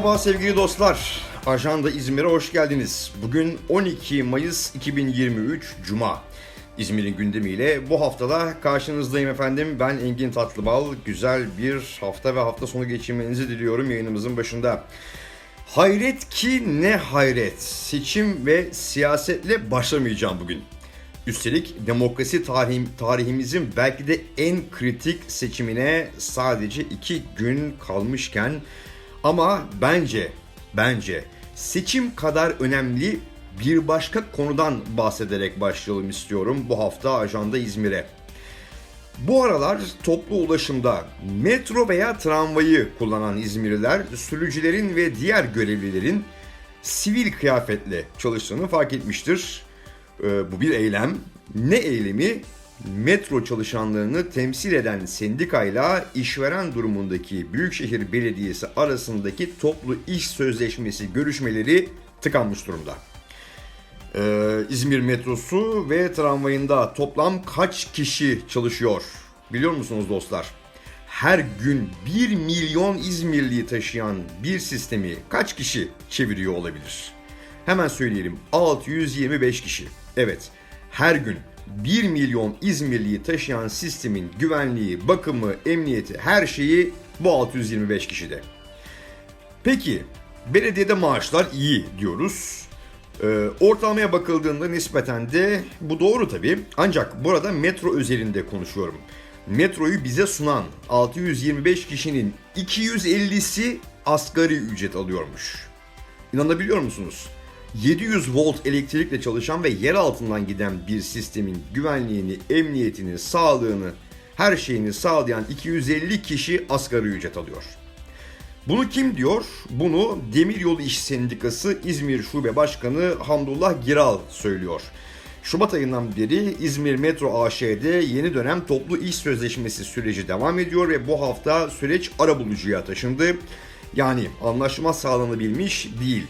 Merhaba sevgili dostlar. Ajanda İzmir'e hoş geldiniz. Bugün 12 Mayıs 2023 Cuma. İzmir'in gündemiyle bu haftada karşınızdayım efendim. Ben Engin Tatlıbal. Güzel bir hafta ve hafta sonu geçirmenizi diliyorum yayınımızın başında. Hayret ki ne hayret. Seçim ve siyasetle başlamayacağım bugün. Üstelik demokrasi tarihim, tarihimizin belki de en kritik seçimine sadece iki gün kalmışken ama bence, bence seçim kadar önemli bir başka konudan bahsederek başlayalım istiyorum bu hafta Ajanda İzmir'e. Bu aralar toplu ulaşımda metro veya tramvayı kullanan İzmirliler sürücülerin ve diğer görevlilerin sivil kıyafetle çalıştığını fark etmiştir. Ee, bu bir eylem. Ne eylemi? Metro çalışanlarını temsil eden sendikayla işveren durumundaki Büyükşehir Belediyesi arasındaki toplu iş sözleşmesi görüşmeleri tıkanmış durumda. Ee, İzmir metrosu ve tramvayında toplam kaç kişi çalışıyor? Biliyor musunuz dostlar? Her gün 1 milyon İzmirliyi taşıyan bir sistemi kaç kişi çeviriyor olabilir? Hemen söyleyelim 625 kişi. Evet her gün 1 milyon İzmirliyi taşıyan sistemin güvenliği, bakımı, emniyeti her şeyi bu 625 kişide. Peki belediyede maaşlar iyi diyoruz. Ee, ortalamaya bakıldığında nispeten de bu doğru tabii. Ancak burada metro özelinde konuşuyorum. Metroyu bize sunan 625 kişinin 250'si asgari ücret alıyormuş. İnanabiliyor musunuz? 700 volt elektrikle çalışan ve yer altından giden bir sistemin güvenliğini, emniyetini, sağlığını, her şeyini sağlayan 250 kişi asgari ücret alıyor. Bunu kim diyor? Bunu Demiryolu İş Sendikası İzmir Şube Başkanı Hamdullah Giral söylüyor. Şubat ayından beri İzmir Metro AŞ'de yeni dönem toplu iş sözleşmesi süreci devam ediyor ve bu hafta süreç arabulucuya taşındı. Yani anlaşma sağlanabilmiş değil.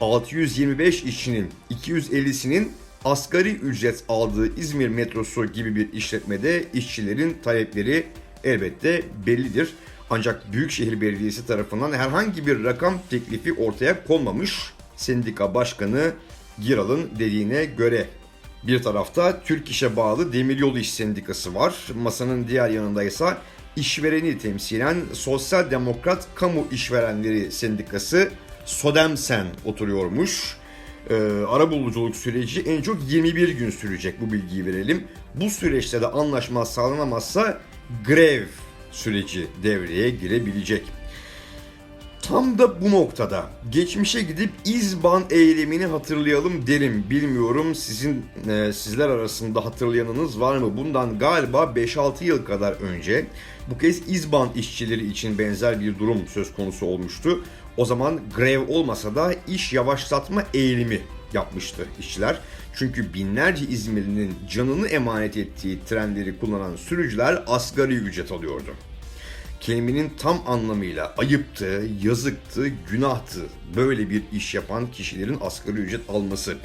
625 işçinin 250'sinin asgari ücret aldığı İzmir metrosu gibi bir işletmede işçilerin talepleri elbette bellidir. Ancak Büyükşehir Belediyesi tarafından herhangi bir rakam teklifi ortaya konmamış. Sendika Başkanı Giral'ın dediğine göre bir tarafta Türk İş'e bağlı Demiryolu İş Sendikası var. Masanın diğer yanında ise işvereni temsilen Sosyal Demokrat Kamu İşverenleri Sendikası Sodemsen oturuyormuş. Ee, arabuluculuk süreci en çok 21 gün sürecek bu bilgiyi verelim. Bu süreçte de anlaşma sağlanamazsa grev süreci devreye girebilecek. Tam da bu noktada geçmişe gidip İzban eylemini hatırlayalım derim. Bilmiyorum sizin e, sizler arasında hatırlayanınız var mı? Bundan galiba 5-6 yıl kadar önce bu kez İzban işçileri için benzer bir durum söz konusu olmuştu. O zaman grev olmasa da iş yavaşlatma eğilimi yapmıştı işçiler. Çünkü binlerce İzmirli'nin canını emanet ettiği trenleri kullanan sürücüler asgari ücret alıyordu kelimenin tam anlamıyla ayıptı, yazıktı, günahtı böyle bir iş yapan kişilerin asgari ücret alması.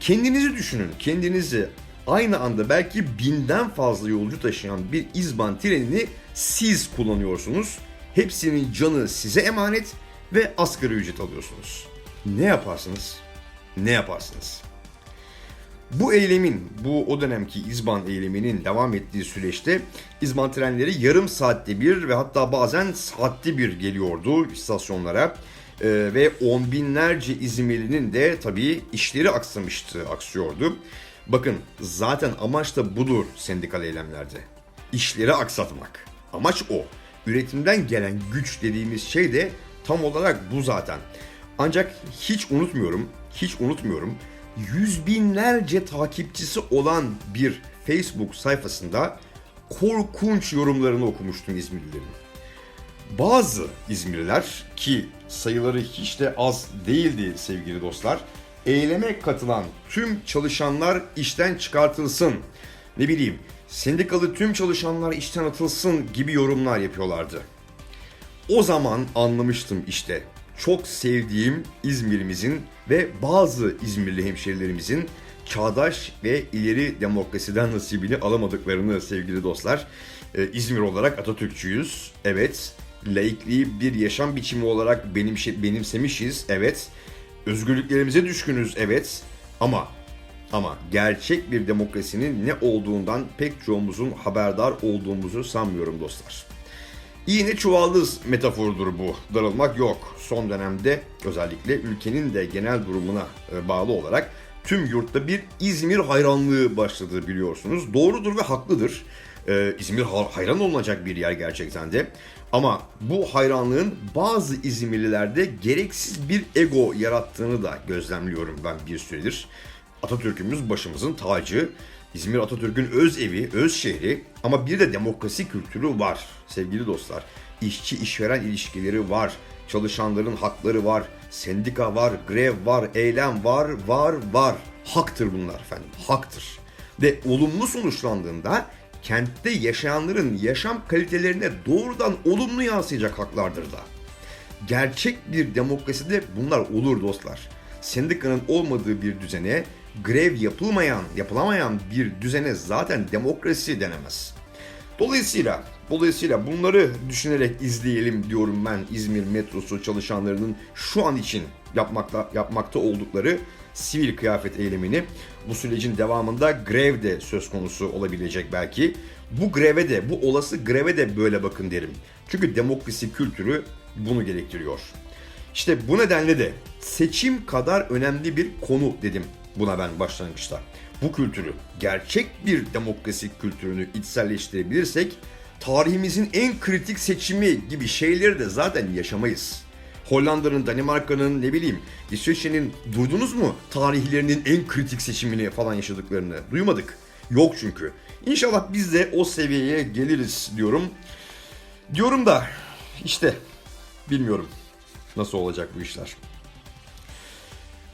Kendinizi düşünün, kendinizi aynı anda belki binden fazla yolcu taşıyan bir izban trenini siz kullanıyorsunuz. Hepsinin canı size emanet ve asgari ücret alıyorsunuz. Ne yaparsınız? Ne yaparsınız? Bu eylemin, bu o dönemki İzban eyleminin devam ettiği süreçte İzban trenleri yarım saatte bir ve hatta bazen saatte bir geliyordu istasyonlara. Ee, ve on binlerce İzmirlinin de tabii işleri aksamıştı, aksıyordu. Bakın zaten amaç da budur sendikal eylemlerde. İşleri aksatmak. Amaç o. Üretimden gelen güç dediğimiz şey de tam olarak bu zaten. Ancak hiç unutmuyorum, hiç unutmuyorum yüz binlerce takipçisi olan bir Facebook sayfasında korkunç yorumlarını okumuştum İzmirlilerin. Bazı İzmirliler ki sayıları hiç de az değildi sevgili dostlar, eyleme katılan tüm çalışanlar işten çıkartılsın, ne bileyim sendikalı tüm çalışanlar işten atılsın gibi yorumlar yapıyorlardı. O zaman anlamıştım işte çok sevdiğim İzmir'imizin ve bazı İzmirli hemşerilerimizin çağdaş ve ileri demokrasiden nasibini alamadıklarını sevgili dostlar. Ee, İzmir olarak Atatürkçüyüz. Evet. Laikliği bir yaşam biçimi olarak benimşe, benimsemişiz, evet. Özgürlüklerimize düşkünüz, evet. Ama ama gerçek bir demokrasinin ne olduğundan pek çoğumuzun haberdar olduğumuzu sanmıyorum dostlar. İğne çuvaldız metaforudur bu. Darılmak yok. Son dönemde özellikle ülkenin de genel durumuna e, bağlı olarak tüm yurtta bir İzmir hayranlığı başladı biliyorsunuz. Doğrudur ve haklıdır. Ee, İzmir ha- hayran olunacak bir yer gerçekten de. Ama bu hayranlığın bazı İzmirlilerde gereksiz bir ego yarattığını da gözlemliyorum ben bir süredir. Atatürk'ümüz başımızın tacı. İzmir Atatürk'ün öz evi, öz şehri ama bir de demokrasi kültürü var sevgili dostlar. İşçi işveren ilişkileri var, çalışanların hakları var, sendika var, grev var, eylem var, var, var. Haktır bunlar efendim, haktır. Ve olumlu sonuçlandığında kentte yaşayanların yaşam kalitelerine doğrudan olumlu yansıyacak haklardır da. Gerçek bir demokraside bunlar olur dostlar. Sendikanın olmadığı bir düzene, grev yapılmayan, yapılamayan bir düzene zaten demokrasi denemez. Dolayısıyla dolayısıyla bunları düşünerek izleyelim diyorum ben İzmir metrosu çalışanlarının şu an için yapmakta yapmakta oldukları sivil kıyafet eylemini. Bu sürecin devamında grev de söz konusu olabilecek belki. Bu greve de, bu olası greve de böyle bakın derim. Çünkü demokrasi kültürü bunu gerektiriyor. İşte bu nedenle de seçim kadar önemli bir konu dedim buna ben başlangıçta. Bu kültürü, gerçek bir demokrasi kültürünü içselleştirebilirsek tarihimizin en kritik seçimi gibi şeyleri de zaten yaşamayız. Hollanda'nın, Danimarka'nın, ne bileyim İsveç'in duydunuz mu tarihlerinin en kritik seçimini falan yaşadıklarını? Duymadık. Yok çünkü. İnşallah biz de o seviyeye geliriz diyorum. Diyorum da işte bilmiyorum nasıl olacak bu işler.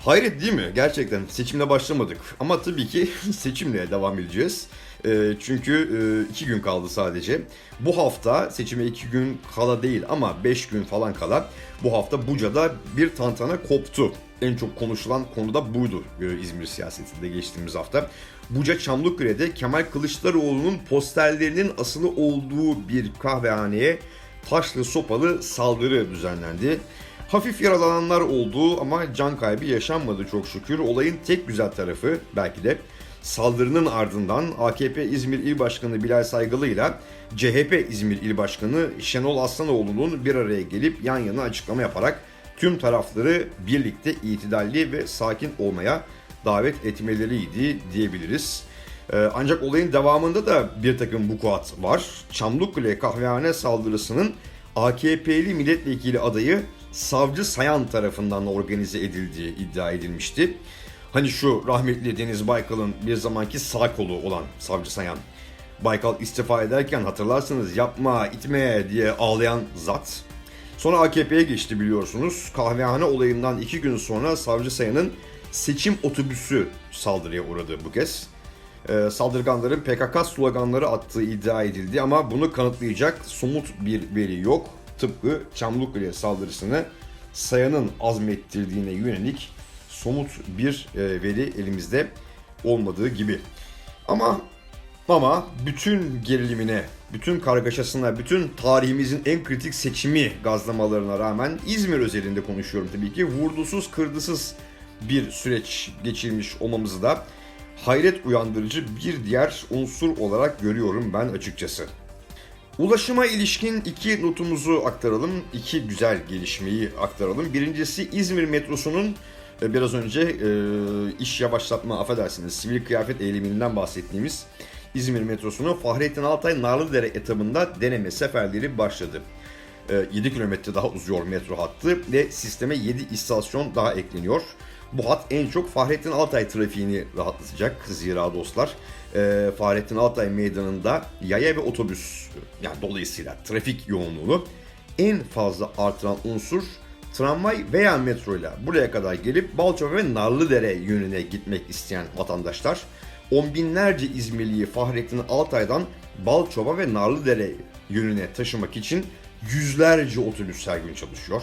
Hayret değil mi? Gerçekten seçimle başlamadık. Ama tabii ki seçimle devam edeceğiz. Ee, çünkü e, iki gün kaldı sadece. Bu hafta seçime iki gün kala değil ama beş gün falan kala bu hafta Buca'da bir tantana koptu. En çok konuşulan konu da buydu e, İzmir siyasetinde geçtiğimiz hafta. Buca Çamlıküre'de Kemal Kılıçdaroğlu'nun posterlerinin asılı olduğu bir kahvehaneye taşlı sopalı saldırı düzenlendi. Hafif yaralananlar oldu ama can kaybı yaşanmadı çok şükür. Olayın tek güzel tarafı belki de saldırının ardından AKP İzmir İl Başkanı Bilal Saygılı ile CHP İzmir İl Başkanı Şenol Aslanoğlu'nun bir araya gelip yan yana açıklama yaparak tüm tarafları birlikte itidalli ve sakin olmaya davet etmeleriydi diyebiliriz. Ee, Ancak olayın devamında da bir takım vukuat var. Çamlıkule kahvehane saldırısının AKP'li milletvekili adayı Savcı Sayan tarafından organize edildiği iddia edilmişti. Hani şu rahmetli Deniz Baykal'ın bir zamanki sağ kolu olan Savcı Sayan. Baykal istifa ederken hatırlarsınız yapma itme diye ağlayan zat. Sonra AKP'ye geçti biliyorsunuz. Kahvehane olayından iki gün sonra Savcı Sayan'ın seçim otobüsü saldırıya uğradı bu kez. Ee, saldırganların PKK sloganları attığı iddia edildi ama bunu kanıtlayacak somut bir veri yok. Tıpkı Çamlıkule saldırısını Sayan'ın azmettirdiğine yönelik somut bir e, veri elimizde olmadığı gibi. Ama ama bütün gerilimine, bütün kargaşasına, bütün tarihimizin en kritik seçimi gazlamalarına rağmen İzmir özelinde konuşuyorum tabii ki. Vurdusuz kırdısız bir süreç geçirmiş olmamızı da hayret uyandırıcı bir diğer unsur olarak görüyorum ben açıkçası. Ulaşıma ilişkin iki notumuzu aktaralım, iki güzel gelişmeyi aktaralım. Birincisi İzmir metrosunun e, biraz önce e, iş yavaşlatma, affedersiniz, sivil kıyafet eğiliminden bahsettiğimiz İzmir metrosunun Fahrettin Altay Narlıdere etabında deneme seferleri başladı. E, 7 kilometre daha uzuyor metro hattı ve sisteme 7 istasyon daha ekleniyor. Bu hat en çok Fahrettin Altay trafiğini rahatlatacak zira dostlar. E, Fahrettin Altay meydanında yaya ve otobüs yani dolayısıyla trafik yoğunluğunu en fazla artıran unsur tramvay veya metro ile buraya kadar gelip Balçova ve Narlıdere yönüne gitmek isteyen vatandaşlar on binlerce İzmirliyi Fahrettin Altay'dan Balçova ve Narlıdere yönüne taşımak için yüzlerce otobüs her gün çalışıyor.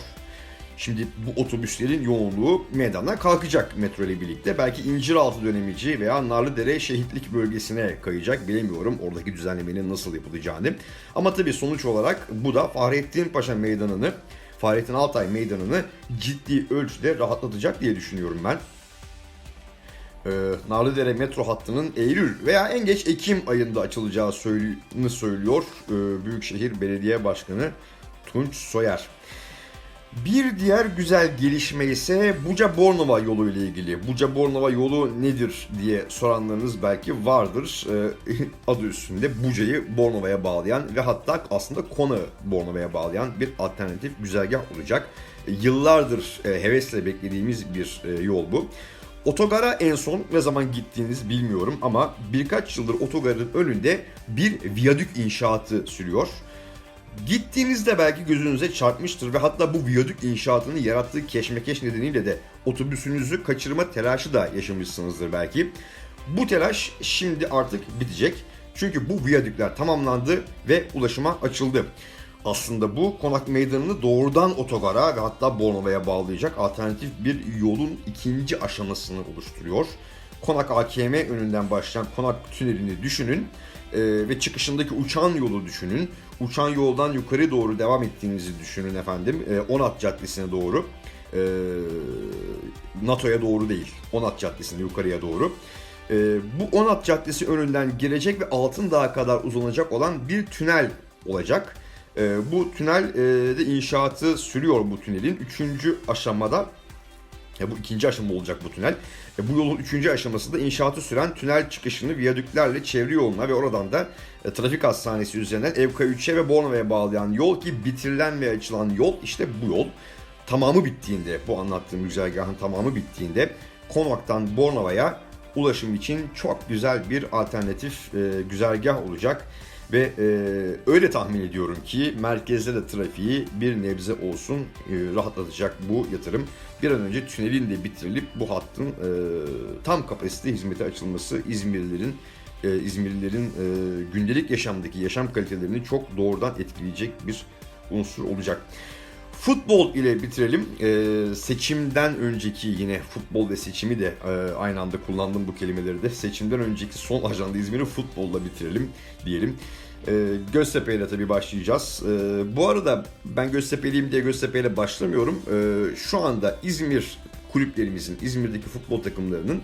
Şimdi bu otobüslerin yoğunluğu meydandan kalkacak metro ile birlikte. Belki İnciraltı dönemici veya Narlıdere şehitlik bölgesine kayacak. Bilemiyorum oradaki düzenlemenin nasıl yapılacağını. Ama tabii sonuç olarak bu da Fahrettin Paşa Meydanı'nı, Fahrettin Altay Meydanı'nı ciddi ölçüde rahatlatacak diye düşünüyorum ben. Ee, Narlıdere metro hattının Eylül veya en geç Ekim ayında açılacağı söylü- söylüyor e, Büyükşehir Belediye Başkanı Tunç Soyer. Bir diğer güzel gelişme ise Buca Bornova yolu ile ilgili. Buca Bornova yolu nedir diye soranlarınız belki vardır. Ee, adı üstünde Buca'yı Bornova'ya bağlayan ve hatta aslında Konağı Bornova'ya bağlayan bir alternatif güzergah olacak. E, Yıllardır e, hevesle beklediğimiz bir e, yol bu. Otogara en son ne zaman gittiğiniz bilmiyorum ama birkaç yıldır otogarın önünde bir viyadük inşaatı sürüyor. Gittiğinizde belki gözünüze çarpmıştır ve hatta bu viyadük inşaatının yarattığı keşmekeş nedeniyle de otobüsünüzü kaçırma telaşı da yaşamışsınızdır belki. Bu telaş şimdi artık bitecek. Çünkü bu viyadükler tamamlandı ve ulaşıma açıldı. Aslında bu konak meydanını doğrudan otogara ve hatta Bornova'ya bağlayacak alternatif bir yolun ikinci aşamasını oluşturuyor. Konak AKM önünden başlayan konak tünelini düşünün e, ve çıkışındaki uçan yolu düşünün. Uçan yoldan yukarı doğru devam ettiğinizi düşünün efendim. E, Onat Caddesi'ne doğru. E, NATO'ya doğru değil. Onat Caddesi'ne yukarıya doğru. E, bu Onat Caddesi önünden gelecek ve Altındağ'a kadar uzanacak olan bir tünel olacak. E, bu tünel e, de inşaatı sürüyor bu tünelin. Üçüncü aşamada ya bu ikinci aşama olacak bu tünel. E, bu yolun üçüncü aşaması da inşaatı süren tünel çıkışını viyadüklerle çevre yoluna ve oradan da e, trafik hastanesi üzerinden Evka3'e ve Bornova'ya bağlayan yol ki bitirilen ve açılan yol işte bu yol. Tamamı bittiğinde bu anlattığım güzergahın tamamı bittiğinde Konak'tan Bornova'ya ulaşım için çok güzel bir alternatif e, güzergah olacak. Ve e, öyle tahmin ediyorum ki merkezde de trafiği bir nebze olsun e, rahatlatacak bu yatırım. Bir an önce tünelin de bitirilip bu hattın e, tam kapasite hizmete açılması İzmirlilerin e, İzmirlilerin e, gündelik yaşamdaki yaşam kalitelerini çok doğrudan etkileyecek bir unsur olacak. Futbol ile bitirelim. Ee, seçimden önceki yine futbol ve seçimi de e, aynı anda kullandım bu kelimeleri de. Seçimden önceki son ajanda İzmir'i futbolla bitirelim diyelim. Ee, Göztepe ile tabii başlayacağız. Ee, bu arada ben Göztepe'liyim diye Göztepe ile başlamıyorum. Ee, şu anda İzmir kulüplerimizin, İzmir'deki futbol takımlarının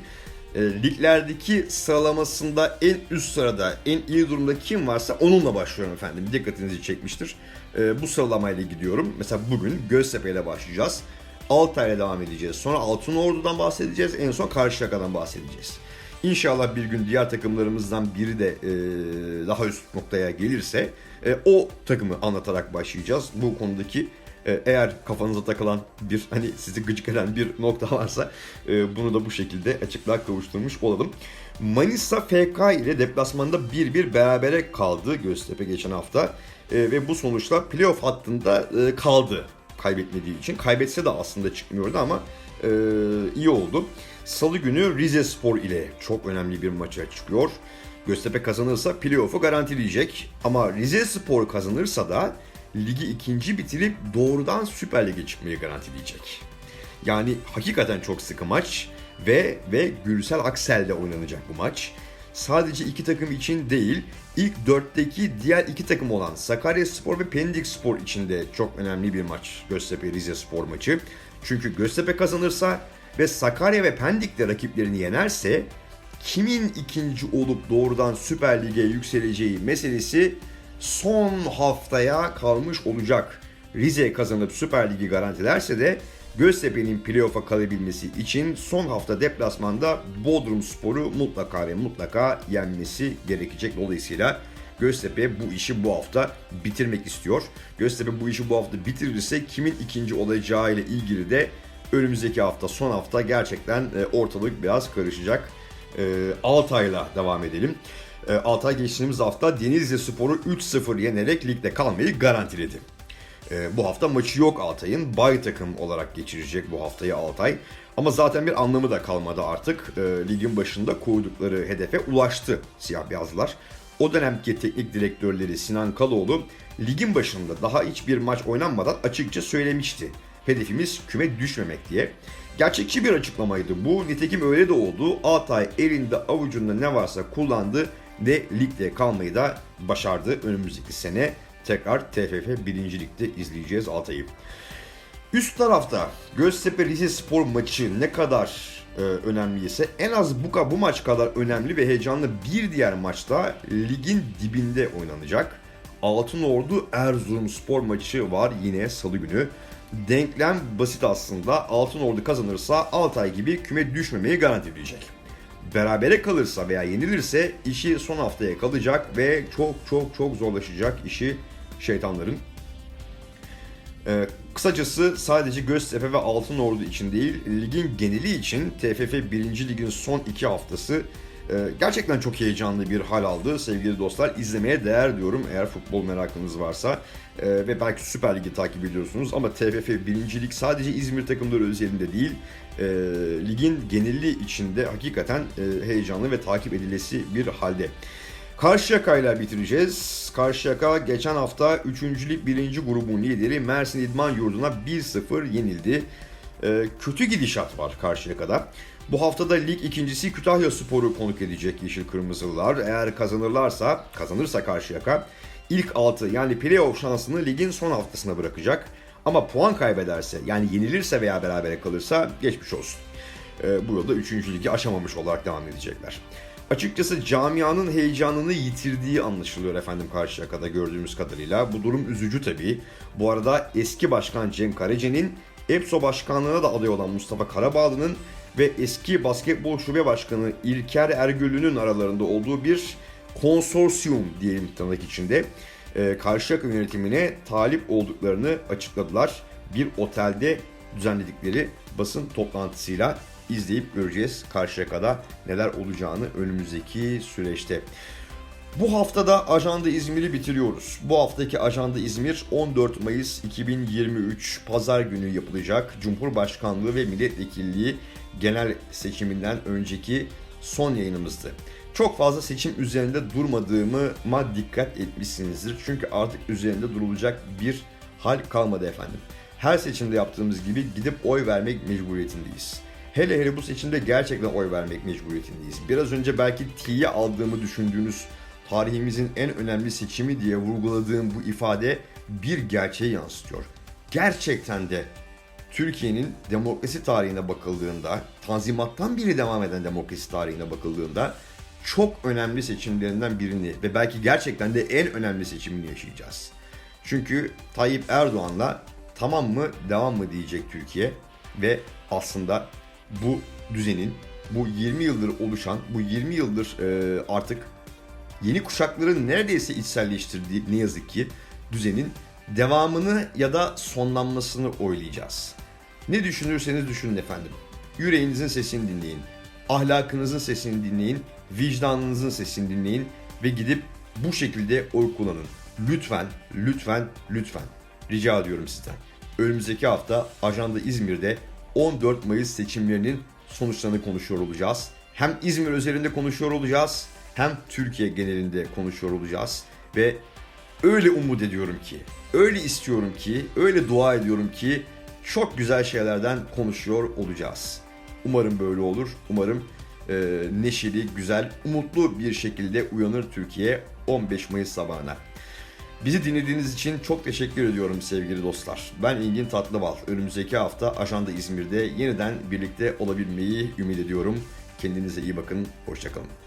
e, liglerdeki sıralamasında en üst sırada, en iyi durumda kim varsa onunla başlıyorum efendim. Dikkatinizi çekmiştir. E, bu sıralamayla gidiyorum. Mesela bugün Göztepe ile başlayacağız. Altay'la devam edeceğiz. Sonra Altınordu'dan bahsedeceğiz. En son Karşıyaka'dan bahsedeceğiz. İnşallah bir gün diğer takımlarımızdan biri de e, daha üst noktaya gelirse e, o takımı anlatarak başlayacağız. Bu konudaki e, eğer kafanıza takılan bir hani sizi gıcık eden bir nokta varsa e, bunu da bu şekilde açıklığa kavuşturmuş olalım. Manisa FK ile deplasmanda 1-1 berabere kaldı Göztepe geçen hafta E, ve bu sonuçla playoff hattında e, kaldı kaybetmediği için. Kaybetse de aslında çıkmıyordu ama e, iyi oldu. Salı günü Rize Spor ile çok önemli bir maça çıkıyor. Göztepe kazanırsa playoff'u garantileyecek. Ama Rize Spor kazanırsa da ligi ikinci bitirip doğrudan Süper Lig'e çıkmayı garantileyecek. Yani hakikaten çok sıkı maç ve ve Gürsel Aksel'de oynanacak bu maç. Sadece iki takım için değil, ilk dörtteki diğer iki takım olan Sakaryaspor ve Pendik Spor için de çok önemli bir maç Göztepe Rize Spor maçı. Çünkü Göztepe kazanırsa ve Sakarya ve Pendik de rakiplerini yenerse kimin ikinci olup doğrudan Süper Lig'e yükseleceği meselesi son haftaya kalmış olacak. Rize kazanıp Süper Lig'i garantilerse de Göztepe'nin playoff'a kalabilmesi için son hafta deplasmanda Bodrum Spor'u mutlaka ve mutlaka yenmesi gerekecek. Dolayısıyla Göztepe bu işi bu hafta bitirmek istiyor. Göztepe bu işi bu hafta bitirirse kimin ikinci olacağı ile ilgili de önümüzdeki hafta son hafta gerçekten e, ortalık biraz karışacak. E, Altay'la devam edelim. E, Altay geçtiğimiz hafta Denizli Spor'u 3-0 yenerek ligde kalmayı garantiledi. E, bu hafta maçı yok Altay'ın. Bay takım olarak geçirecek bu haftayı Altay. Ama zaten bir anlamı da kalmadı artık. E, ligin başında koydukları hedefe ulaştı siyah beyazlar. O dönemki teknik direktörleri Sinan Kaloğlu ligin başında daha hiçbir maç oynanmadan açıkça söylemişti. Hedefimiz küme düşmemek diye. Gerçekçi bir açıklamaydı bu. Nitekim öyle de oldu. Altay elinde avucunda ne varsa kullandı ve ligde kalmayı da başardı. Önümüzdeki sene tekrar TFF 1. Lig'de izleyeceğiz Altay'ı. Üst tarafta Göztepe Rize Spor maçı ne kadar e, önemliyse en az bu, bu maç kadar önemli ve heyecanlı bir diğer maçta ligin dibinde oynanacak. Altınordu Erzurum Spor maçı var yine salı günü. Denklem basit aslında. Altınordu kazanırsa Altay gibi küme düşmemeyi garantileyecek. Berabere kalırsa veya yenilirse işi son haftaya kalacak ve çok çok çok zorlaşacak işi şeytanların. Ee, kısacası sadece Göztepe ve Altınordu için değil, ligin geneli için TFF 1. Lig'in son iki haftası e, gerçekten çok heyecanlı bir hal aldı. Sevgili dostlar izlemeye değer diyorum eğer futbol merakınız varsa E, ve belki Süper Lig'i takip ediyorsunuz ama TFF 1. Lig sadece İzmir takımları özelinde değil, e, ligin geneli içinde hakikaten e, heyecanlı ve takip edilesi bir halde. Karşıyaka ile bitireceğiz. Karşıyaka geçen hafta 3. Lig 1. grubun lideri Mersin İdman Yurdu'na 1-0 yenildi. Ee, kötü gidişat var Karşıyaka'da. Bu haftada lig ikincisi Kütahya Spor'u konuk edecek Yeşil Kırmızılılar. Eğer kazanırlarsa, kazanırsa Karşıyaka ilk 6 yani playoff şansını ligin son haftasına bırakacak. Ama puan kaybederse yani yenilirse veya berabere kalırsa geçmiş olsun. Ee, bu yolda 3. ligi aşamamış olarak devam edecekler. Açıkçası camianın heyecanını yitirdiği anlaşılıyor efendim Karşıyaka'da gördüğümüz kadarıyla. Bu durum üzücü tabii. Bu arada eski başkan Cem Karaca'nın, EPSO başkanlığına da aday olan Mustafa Karabağlı'nın ve eski basketbol şube başkanı İlker Ergül'ünün aralarında olduğu bir konsorsiyum diyelim tırnak içinde e, Karşıyaka yönetimine talip olduklarını açıkladılar. Bir otelde düzenledikleri basın toplantısıyla izleyip göreceğiz Karşıyaka'da neler olacağını önümüzdeki süreçte. Bu haftada Ajanda İzmir'i bitiriyoruz. Bu haftaki Ajanda İzmir 14 Mayıs 2023 Pazar günü yapılacak Cumhurbaşkanlığı ve Milletvekilliği genel seçiminden önceki son yayınımızdı. Çok fazla seçim üzerinde durmadığıma dikkat etmişsinizdir. Çünkü artık üzerinde durulacak bir hal kalmadı efendim. Her seçimde yaptığımız gibi gidip oy vermek mecburiyetindeyiz. Hele hele bu seçimde gerçekten oy vermek mecburiyetindeyiz. Biraz önce belki T'ye aldığımı düşündüğünüz tarihimizin en önemli seçimi diye vurguladığım bu ifade bir gerçeği yansıtıyor. Gerçekten de Türkiye'nin demokrasi tarihine bakıldığında, tanzimattan biri devam eden demokrasi tarihine bakıldığında çok önemli seçimlerinden birini ve belki gerçekten de en önemli seçimini yaşayacağız. Çünkü Tayyip Erdoğan'la tamam mı devam mı diyecek Türkiye ve aslında bu düzenin bu 20 yıldır oluşan, bu 20 yıldır e, artık yeni kuşakların neredeyse içselleştirdiği ne yazık ki düzenin devamını ya da sonlanmasını oylayacağız. Ne düşünürseniz düşünün efendim. Yüreğinizin sesini dinleyin. Ahlakınızın sesini dinleyin. Vicdanınızın sesini dinleyin. Ve gidip bu şekilde oy kullanın. Lütfen, lütfen, lütfen. Rica ediyorum sizden. Önümüzdeki hafta Ajanda İzmir'de 14 Mayıs seçimlerinin sonuçlarını konuşuyor olacağız. Hem İzmir özelinde konuşuyor olacağız hem Türkiye genelinde konuşuyor olacağız ve öyle umut ediyorum ki, öyle istiyorum ki, öyle dua ediyorum ki çok güzel şeylerden konuşuyor olacağız. Umarım böyle olur. Umarım e, neşeli, güzel, umutlu bir şekilde uyanır Türkiye 15 Mayıs sabahına. Bizi dinlediğiniz için çok teşekkür ediyorum sevgili dostlar. Ben Engin Tatlıbal. Önümüzdeki hafta Ajanda İzmir'de yeniden birlikte olabilmeyi ümit ediyorum. Kendinize iyi bakın. Hoşçakalın.